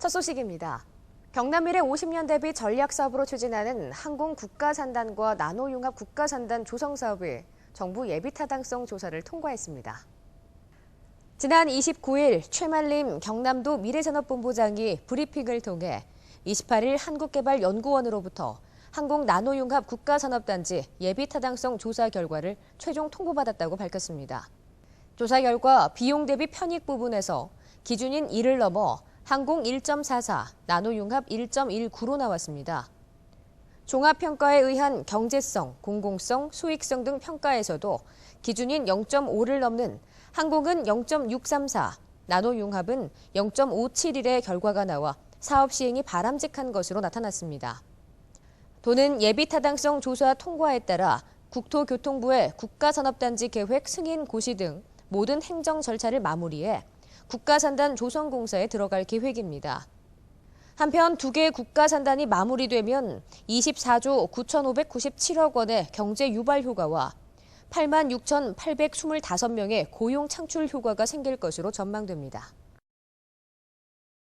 첫 소식입니다. 경남 미래 50년 대비 전략 사업으로 추진하는 항공 국가 산단과 나노 융합 국가 산단 조성 사업을 정부 예비 타당성 조사를 통과했습니다. 지난 29일 최말림 경남도 미래산업본부장이 브리핑을 통해 28일 한국개발연구원으로부터 항공 나노융합 국가산업단지 예비 타당성 조사 결과를 최종 통보받았다고 밝혔습니다. 조사 결과 비용 대비 편익 부분에서 기준인 1을 넘어 항공 1.44, 나노융합 1.19로 나왔습니다. 종합평가에 의한 경제성, 공공성, 수익성 등 평가에서도 기준인 0.5를 넘는 항공은 0.634, 나노융합은 0.571의 결과가 나와 사업 시행이 바람직한 것으로 나타났습니다. 도는 예비타당성 조사 통과에 따라 국토교통부의 국가산업단지 계획 승인 고시 등 모든 행정 절차를 마무리해 국가산단 조성공사에 들어갈 계획입니다. 한편 두 개의 국가산단이 마무리되면 24조 9,597억 원의 경제 유발 효과와 8만 6,825명의 고용 창출 효과가 생길 것으로 전망됩니다.